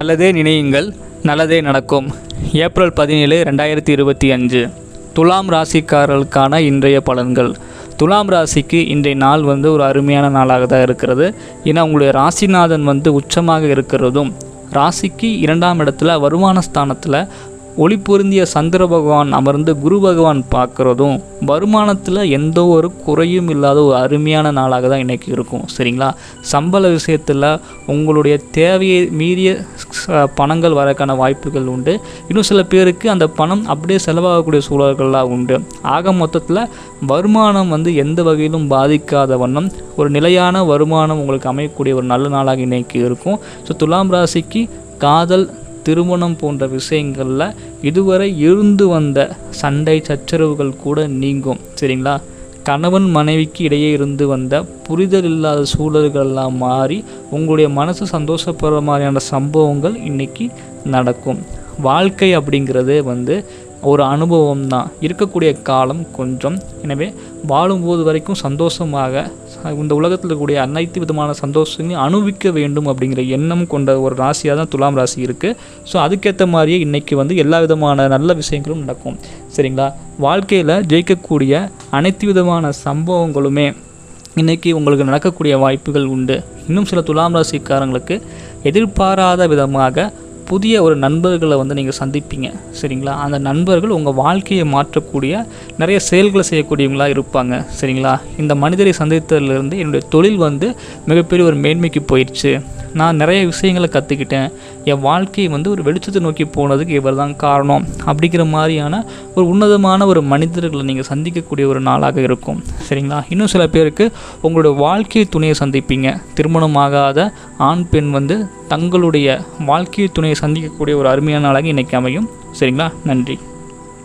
நல்லதே நினையுங்கள் நல்லதே நடக்கும். ஏப்ரல் பதினேழு ரெண்டாயிரத்தி இருபத்தி அஞ்சு. துலாம் ராசிக்காரர்களுக்கான இன்றைய பலன்கள். துலாம் ராசிக்கு இன்றைய நாள் வந்து ஒரு அருமையான நாளாக தான் இருக்கிறது. ஏன்னா உங்களுடைய ராசிநாதன் வந்து உச்சமாக இருக்கிறதும் ராசிக்கு இரண்டாம் இடத்துல வருமான ஸ்தானத்தில் ஒளி பொருந்திய சந்திர பகவான் அமர்ந்து குரு பகவான் பார்க்குறதும் வருமானத்தில் எந்த ஒரு குறையும் இல்லாத ஒரு அருமையான நாளாக தான் இன்றைக்கி இருக்கும். சரிங்களா? சம்பள விஷயத்தில் உங்களுடைய தேவையை மீறிய பணங்கள் வரக்கான வாய்ப்புகள் உண்டு. இன்னும் சில பேருக்கு அந்த பணம் அப்படியே செலவாகக்கூடிய சூழல்கள்லாம் உண்டு. ஆக மொத்தத்தில் வருமானம் வந்து எந்த வகையிலும் பாதிக்காத வண்ணம் ஒரு நிலையான வருமானம் உங்களுக்கு அமையக்கூடிய ஒரு நல்ல நாளாக இன்றைக்கி இருக்கும். ஸோ துலாம் ராசிக்கு காதல் திருமணம் போன்ற விஷயங்களில் இதுவரை இருந்து வந்த சண்டை சச்சரவுகள் கூட நீங்கும். சரிங்களா? கணவன் மனைவிக்கு இடையே இருந்து வந்த புரிதல் இல்லாத சூழல்கள்லாம் மாறி உங்களுடைய மனசு சந்தோஷப்படுற மாதிரியான சம்பவங்கள் இன்னைக்கு நடக்கும். வாழ்க்கை அப்படிங்கிறது வந்து ஒரு அனுபவம் தான் இருக்கக்கூடிய காலம் கொஞ்சம். எனவே வாழும்போது வரைக்கும் சந்தோஷமாக இந்த உலகத்தில் இருக்கக்கூடிய அனைத்து விதமான சந்தோஷங்களையும் அனுபவிக்க வேண்டும் அப்படிங்கிற எண்ணம் கொண்ட ஒரு ராசியாக தான் துலாம் ராசி இருக்குது ஸோ அதுக்கேற்ற மாதிரியே இன்றைக்கி வந்து எல்லா விதமான நல்ல விஷயங்களும் நடக்கும். சரிங்களா? வாழ்க்கையில் ஜெயிக்கக்கூடிய அனைத்து விதமான சம்பவங்களுமே இன்றைக்கி உங்களுக்கு நடக்கக்கூடிய வாய்ப்புகள் உண்டு. இன்னும் சில துலாம் ராசிக்காரங்களுக்கு எதிர்பாராத விதமாக புதிய ஒரு நண்பர்களை வந்து நீங்கள் சந்திப்பீங்க சரிங்களா? அந்த நண்பர்கள் உங்கள் வாழ்க்கையை மாற்றக்கூடிய நிறைய செயல்களை செய்யக்கூடியவங்களாக இருப்பாங்க சரிங்களா? இந்த மனிதரை சந்தித்ததுலேருந்து என்னுடைய தொழில் வந்து மிகப்பெரிய ஒரு மேன்மைக்கு போயிடுச்சு. நான் நிறைய விஷயங்களை கற்றுக்கிட்டேன் என் வாழ்க்கை வந்து ஒரு வெளிச்சத்தை நோக்கி போனதுக்கு இவர் தான் காரணம். அப்படிங்கிற மாதிரியான ஒரு உன்னதமான ஒரு மனிதர்களை நீங்கள் சந்திக்கக்கூடிய ஒரு நாளாக இருக்கும் சரிங்களா? இன்னும் சில பேருக்கு உங்களுடைய வாழ்க்கை துணையை சந்திப்பீங்க. திருமணமாகாத ஆண் பெண் வந்து தங்களுடைய வாழ்க்கை துணையை சந்திக்கக்கூடிய ஒரு அருமையான நாளாக இன்றைக்கி அமையும். சரிங்களா? நன்றி.